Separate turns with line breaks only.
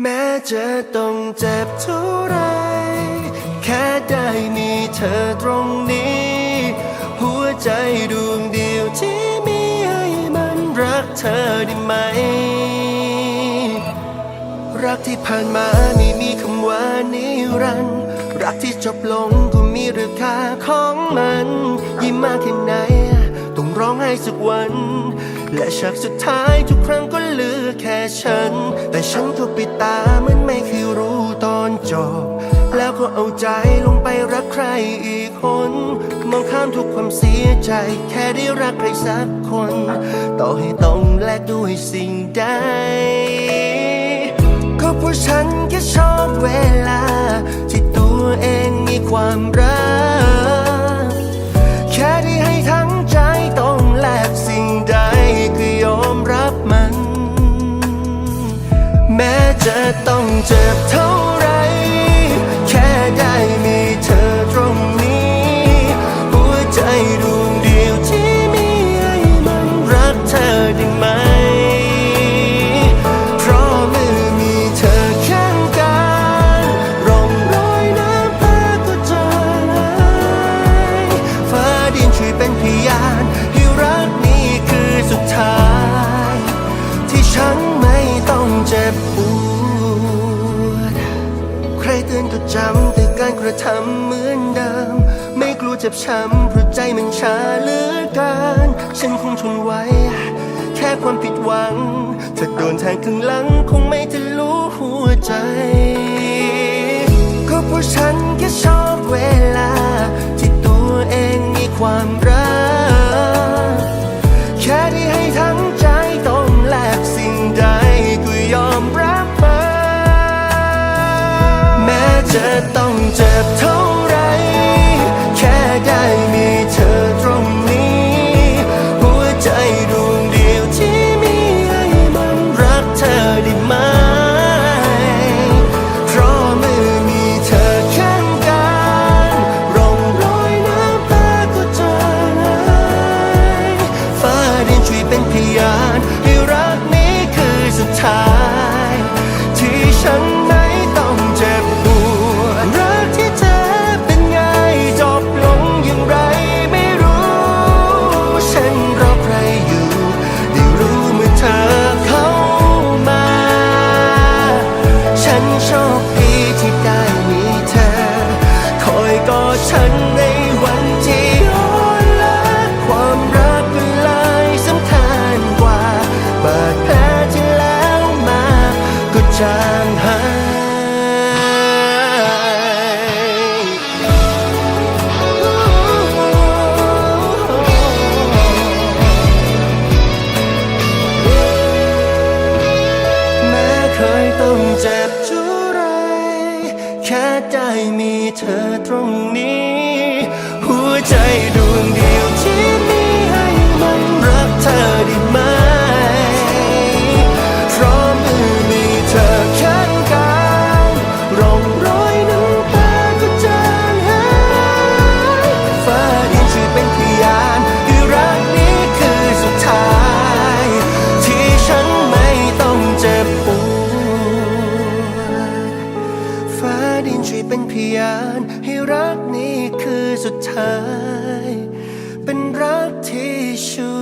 แม้จะต้องเจ็บเท่าไร แค่ได้มีเธอตรงนี้ หัวใจดวงเดียวที่มีให้มันรักเธอได้ไหม รักที่ผ่านมาไม่มีคำว่านิรันดร์รักที่จบลงก็มีราคาของมัน ยิ่งมากแค่ไหน องไห้สักวัน และฉากสุดท้ายทุกครั้งก็เหลือแค่ฉัน แต่ฉันก็ปิดตาเหมันไม่เคยรู้ตอนจบ แล้วก็เอาใจลงไปรักใครอีกคน มองข้ามทุกความเสียใจ แค่ได้รักใครสักคน ต่อให้ต้องแลกด้วยสิ่งใดก็เพราะฉันแค่ชอบเวลา ที่ตัวเองมีความรัก แม้จ จำแต่การกระทำเหมือนเดิม ไม่กลัวเจ็บช้ำเพราะใจมันชาเหลือเกินฉันคงทนไว้ แค่ความผิดหวัง ถ้าโดนแทงข้างหลังคงไม่ทะลุหัวใจ ก็เพราะฉันแค่ชอบเวลา ที่ตัวเองมีความรัก จะต้องเจ็บเท่า คดีที่ได้มีเธอ คอยกอดฉันใน ค่ได้มีเธอตรงนี้ หัวใจดวงเดียวที่ ดินช่วยเป็นพยานให้รักนี้คือสุดท้าย เป็นรักที่ชั่วนิ